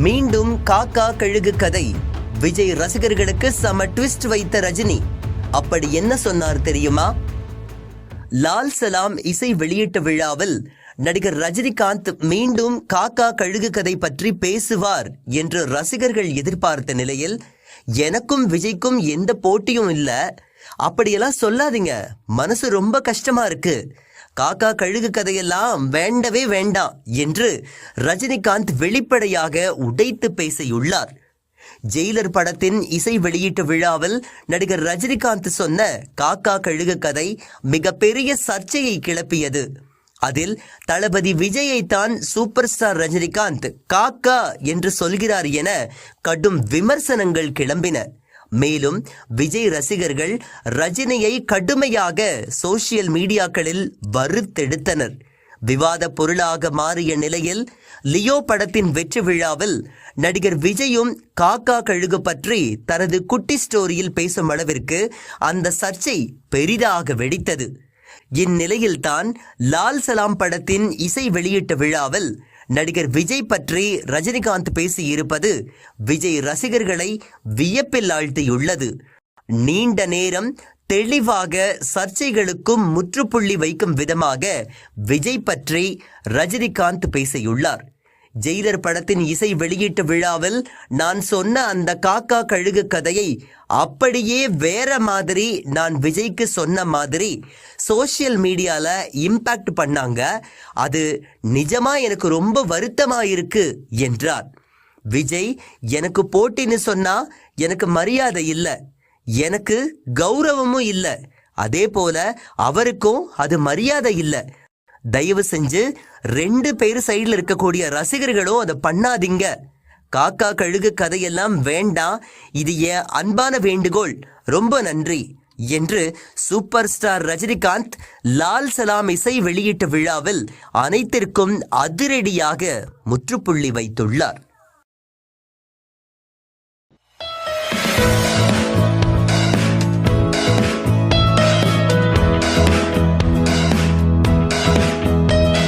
மீண்டும் காக்கா கழுகு கதை. விஜய் ரசிகர்களுக்கு சம ட்விஸ்ட் வைத்த ரஜினி. அப்படி என்ன சொன்னார் தெரியுமா? லால் சலாம் இசை வெளியீட்டு விழாவில் நடிகர் ரஜினிகாந்த் மீண்டும் காக்கா கழுகு கதை பற்றி பேசுவார் என்று ரசிகர்கள் எதிர்பார்த்த நிலையில் எனக்கும் விஜய்க்கும் எந்த போட்டியும் இல்லை. அப்படியெல்லாம் சொல்லாதீங்க. மனசு ரொம்ப கஷ்டமா இருக்கு. காக்கா கழுகு கதையெல்லாம் வேண்டவே வேண்டாம் என்று ரஜினிகாந்த் வெளிப்படையாக உடைத்து பேசியுள்ளார். ஜெயிலர் படத்தின் இசை வெளியீட்டு விழாவில் நடிகர் ரஜினிகாந்த் சொன்ன காக்கா கழுகு கதை மிகப்பெரிய சர்ச்சையை கிளப்பியது. அதில் தளபதி விஜயைத்தான் சூப்பர் ஸ்டார் ரஜினிகாந்த் காக்கா என்று சொல்கிறார் என கடும் விமர்சனங்கள் கிளம்பின. மேலும் விஜய் ரசிகர்கள் ரஜினியை கடுமையாக சோசியல் மீடியாக்களில் வறுத்தெடுத்தனர் விவாத பொருளாக மாறிய நிலையில் லியோ படத்தின் வெற்றி விழாவில் நடிகர் விஜயும் காக்கா கழுகு பற்றி தனது குட்டி ஸ்டோரியில் பேசும் அளவிற்கு அந்த சர்ச்சை பெரிதாக வெடித்தது. இந்நிலையில்தான் லால் சலாம் படத்தின் இசை வெளியீட்டு விழாவில் நடிகர் விஜய் பற்றி ரஜினிகாந்த் பேசியிருப்பது விஜய் ரசிகர்களை வியப்பில் ஆழ்த்தியுள்ளது. நீண்ட நேரம் தெளிவாக சர்ச்சைகளுக்கும் முற்றுப்புள்ளி வைக்கும் விதமாக விஜய் பற்றி ரஜினிகாந்த் பேசியுள்ளார். ஜெயிலர் படத்தின் இசை வெளியீட்டு விழாவில் நான் சொன்ன அந்த காக்கா கழுகு கதையை அப்படியே வேற மாதிரி நான் விஜய்க்கு சொன்ன மாதிரி சோஷியல் மீடியாவில் இம்பேக்ட் பண்ணாங்க. அது நிஜமா எனக்கு ரொம்ப வருத்தமாக இருக்கு என்றார். விஜய் எனக்கு போட்டின்னு சொன்னா எனக்கு மரியாதை இல்லை. எனக்கு கௌரவமும் இல்லை. அதே போல அவருக்கும் அது மரியாதை இல்லை. தயவு செஞ்சு ரெண்டு பேர் சைடில் இருக்கக்கூடிய ரசிகர்களும் அதை பண்ணாதீங்க. காக்கா கழுகு கதையெல்லாம் வேண்டாம். இது என் அன்பான வேண்டுகோள். ரொம்ப நன்றி. என்று சூப்பர் ஸ்டார் ரஜினிகாந்த் லால் சலாம் இசை வெளியீட்டு விழாவில் அனைத்திற்கும் அதிரடியாக முற்றுப்புள்ளி வைத்துள்ளார்.